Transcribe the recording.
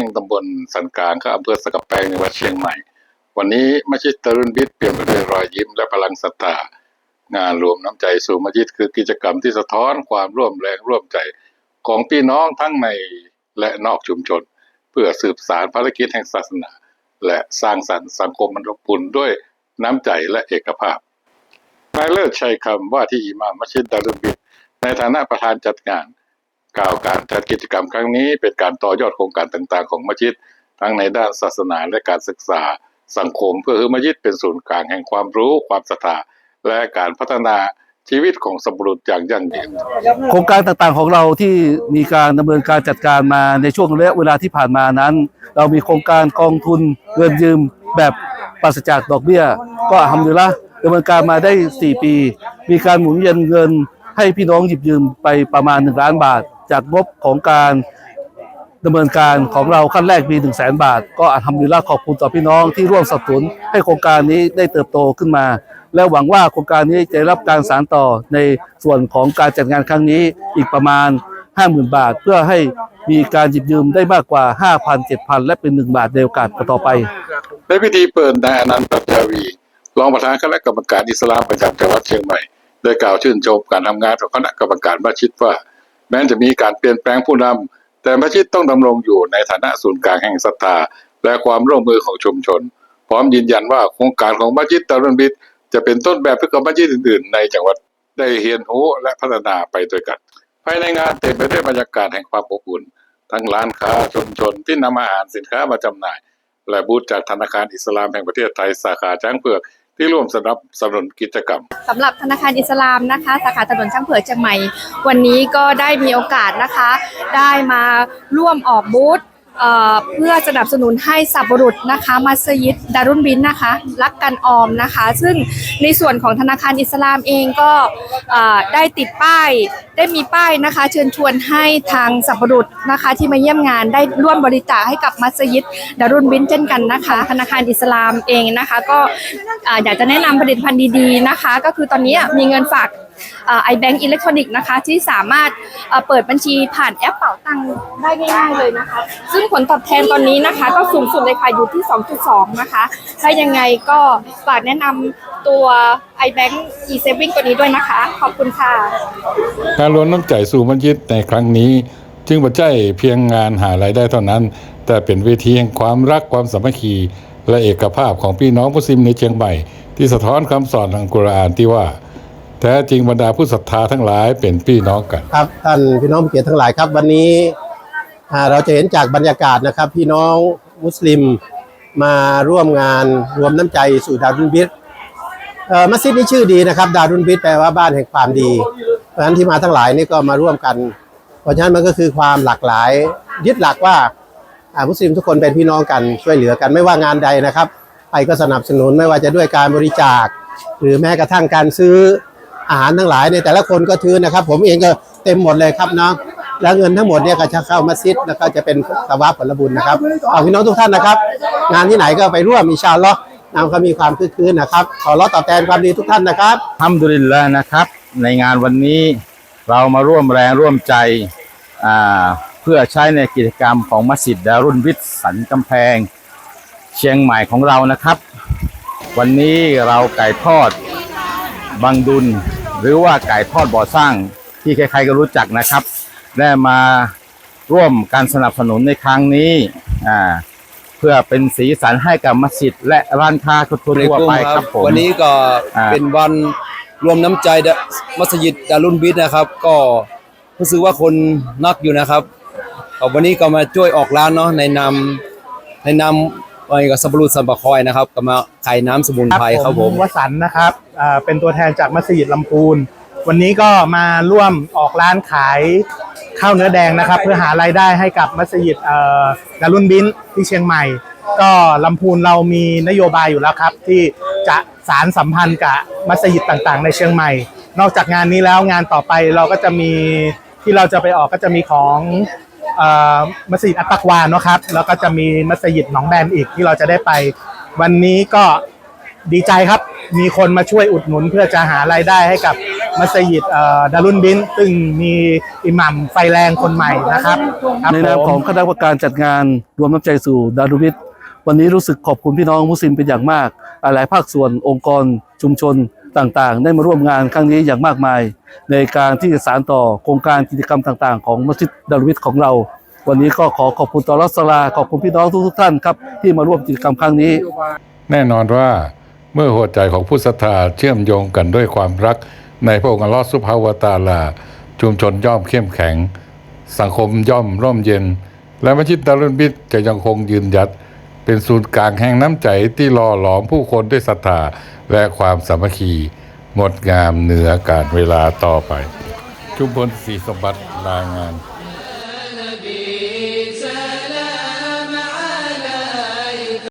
ห่งตำบลสันกลางก็อำเภอสะกะแปงในวัดเชียงใหม่ วันนี้มัสยิดตรุนบิดเปลี่ยนไปด้วยรอยยิ้มและพลังศรัทธางานรวมน้ำใจสู่มัสยิดคือกิจกรรมที่สะท้อนความร่วมแรงร่วมใจของพี่น้องทั้งในและนอกชุมชน เพื่อสืบสารภารกิจแห่งศาสนา และสร้างสรรค์สังคมมันอบอุ่นด้วยน้ำใจและเอกภาพนายเลิศชัยคำว่าที่อิมามมัสยิดดารุบิดในฐานะประธานจัดงาน กล่าวการจัดกิจกรรมครั้งนี้เป็นการต่อยอดโครงการต่างๆ ของมัสยิด ทั้งในด้านศาสนาและการศึกษาสังคม เพื่อให้มัสยิดเป็นศูนย์กลางแห่งความรู้ความศรัทธาและการพัฒนาชีวิตของสมบุรุษอย่างยั่งยืนโครงการต่างๆของเราที่มีการดำเนินการจัดการมาในช่วงระยะเวลาที่ผ่านมานั้น เรามีโครงการกองทุนเงินยืมแบบปราศจากดอกเบี้ย ก็ทำอยู่ละดำเนินการมาได้ 4 ปี มีการหมุนเวียนเงินให้พี่น้องหยิบยืมไปประมาณ 1 ล้านบาท จากงบของการดำเนินการของเราขั้นแรกมี1 0 0 0 0แบาท ก็อาทำดีละขอบคุณต่อพี่น้องที่ร่วมสนับสนุนให้โครงการนี้ได้เติบโตขึ้นมา และหวังว่าโครงการนี้จะรับการสานต่อในส่วนของการจัดงานครั้งนี้อีกประมาณ 50,000 บาท เพื่อให้มีการหยิบยืมได้มากกว่า 5,000 7,000 และเป็น 1 บาทในโอกาสต่อไปในพิธีเปิดนายอนันต์ปัจจาวีรองประธานคณะกรรมการอิสลามประจำจังหวัดเชียงใหม่ได้กล่าวชื่นชมการทำงานของคณะกรรมการมัสยิดว่า แม้จะมีการเปลี่ยนแปลงผู้นำแต่มัสยิดต้องดำรงอยู่ในฐานะศูนย์กลางแห่งศรัทธาและความร่วมมือของชุมชน พร้อมยืนยันว่าโครงการของมัสยิดตารุนบิดจะเป็นต้นแบบเพื่อกับมัสยิดอื่นๆ ในจังหวัดได้เรียนรู้และพัฒนาไปด้วยกัน ภายในงานเต็มไปด้วยบรรยากาศแห่งความอบอุ่น ทั้งร้านค้าชุมชนที่นำอาหารสินค้ามาจำหน่าย และบูธจากธนาคารอิสลามแห่งประเทศไทยสาขาช้างเผือก ที่ร่วมสนับสนุนกิจกรรมสำหรับธนาคารอิสลามนะคะ สาขาถนนช่างเผือกเชียงใหม่ วันนี้ก็ได้มีโอกาสนะคะ ได้มาร่วมออกบูธ เพื่อสนับสนุนให้สับปรุษนะคะมัสยิดดารุนบินนะคะรักกันออมนะคะ ซึ่งในส่วนของธนาคารอิสลามเองก็ได้ติดป้าย ได้มีป้ายนะคะ เชิญชวนให้ทางสับปรุษนะคะที่มาเยี่ยมงานได้ร่วมบริจาคให้กับมัสยิดดารุนบินเช่นกันนะคะ ธนาคารอิสลามเองนะคะ ก็อ่าอยากจะแนะนำผลิตภัณฑ์ดีๆนะคะ ก็คือตอนนี้มีเงินฝากไอแบงก์อิเล็กทรอนิกส์นะคะที่สามารถเปิดบัญชีผ่านแอปเป๋าตังค์ได้ง่ายๆเลยนะคะ ซึ่งผลตอบแทนตอนนี้นะคะ ก็สูงสุดเลยค่ะอยู่ที่ 2.2 นะคะ ถ้ายังไงก็ฝากแนะนำตัว iBank e-saving ตัวนี้ด้วยนะคะ ขอบคุณค่ะ การรวมน้ำใจสู่มัสยิดในครั้งนี้จึงไม่ใช่เพียงงานหารายได้เท่านั้น แต่เป็นเวทีแห่งความรักความสามัคคี และเอกภาพของพี่น้องมุสลิมในเชียงใหม่ ที่สะท้อนคำสอนทางกุรอานที่ว่า แท้จริงบรรดาผู้ศรัทธาทั้งหลายเป็นพี่น้องกัน ครับท่านพี่น้องผู้เกียรติทั้งหลายครับ วันนี้อ่า เราจะเห็นจากบรรยากาศนะครับ พี่น้องมุสลิมมาร่วมงานรวมน้ำใจสู่ดารุนบิดมัสยิดนี้ชื่อดีนะครับ ดารุนบิดแปลว่าบ้านแห่งความดี เพราะฉะนั้นที่มาทั้งหลายนี่ก็มาร่วมกัน เพราะฉะนั้นมันก็คือความหลากหลาย ยึดหลักว่าอ่ามุสลิมทุกคนเป็นพี่น้องกันช่วยเหลือกันไม่ว่างานใดนะครับใครก็สนับสนุนไม่ว่าจะด้วยการบริจาค หรือแม้กระทั่งการซื้ออาหารทั้งหลายเนี่ยแต่ละคนก็ถือนะครับ ผมเองก็เต็มหมดเลยครับเนาะ แล้วเงินทั้งหมดเนี่ยก็จะเข้ามัสยิดแล้วก็จะเป็นสวาบผลบุญนะครับเอาพี่น้องทุกท่านนะครับ งานที่ไหนก็ไปร่วมอิชาลลอฮ์นำเขามีความคึกคืนนะครับ ขอร้อตอบแทนความดีทุกท่านนะครับอัลฮัมดุลิลละนะครับ ในงานวันนี้เรามาร่วมแรงร่วมใจอ่าเพื่อใช้ในกิจกรรมของมัสยิดดารุนวิทย์สันกำแพง เชียงใหม่ของเรานะครับ วันนี้เราไก่ทอดบังดุล หรือว่าไก่ทอดบ่อสร้างที่ใครๆก็รู้จักนะครับ ได้มาร่วมการสนับสนุนในครั้งนี้อ่าเพื่อเป็นสีสันให้กับมัสยิดและร้านค้าทั่วๆไปครับผมวันนี้ก็อ่าเป็นวันรวมน้ำใจดะมัสยิดดารุนบิดนะครับ ก็รู้สึกว่าคนนักอยู่นะครับก็วันนี้ก็มาช่วยออกร้านเนาะในนามในนามอะไรกับสับปะรุษสัมปะคอยนะครับก็มาขายน้ำสมุนไพรครับผมวสันต์นะครับอ่าเป็นตัวแทนจากมัสยิดลำพูน วันนี้ก็มาร่วมออกร้านขายข้าวเนื้อแดงนะครับ เพื่อหารายได้ให้กับมัสยิดเอ่อดารุนบินที่เชียงใหม่ ก็ลำพูนเรามีนโยบายอยู่แล้วครับ ที่จะสารสัมพันธ์กับมัสยิดต่างๆ ในเชียงใหม่ นอกจากงานนี้แล้วงานต่อไปเราก็จะมีที่เราจะไปออกก็จะมีของเอ่อมัสยิดอัตตักวาเนอะครับแล้วก็จะมีมัสยิดหนองแบนอีกที่เราจะได้ไป วันนี้ก็ดีใจครับ มีคนมาช่วยอุดหนุนเพื่อจะหารายได้ให้กับ มัสยิดเอ่อดารุนบินซึ่งมีอิหมัมไฟแรงคนใหม่นะครับครับในนามผมของคณะกรรมการจัดงานรวมน้ำใจสู่ดารุวิทย์วันนี้รู้สึกขอบคุณพี่น้องมุสลิมเป็นอย่างมาก หลายภาคส่วนองค์กรชุมชนต่างๆ ได้มาร่วมงานครั้งนี้อย่างมากมาย ในการที่จะสานต่อโครงการกิจกรรมต่างๆ ของมัสยิดดารุวิทย์ของเรา วันนี้ก็ขอขอบคุณตอรัสลาขอบคุณพี่น้องทุกๆท่านครับที่มาร่วมกิจกรรมครั้งนี้ แน่นอนว่าเมื่อหัวใจของผู้ศรัทธาเชื่อมโยงกันด้วยความรัก ในพระองค์อัลลอฮฺซุภาวตาลา ชุมชนย่อมเข้มแข็ง สังคมย่อมร่มเย็น และมัสยิดดารุนบิดจะยังคงยืนหยัด เป็นศูนย์กลางแห่งน้ำใจที่หล่อหลอมผู้คนด้วยศรัทธาและความสามัคคีงดงามเหนือการเวลาต่อไป ชุมพลศรีสมบัติรายงาน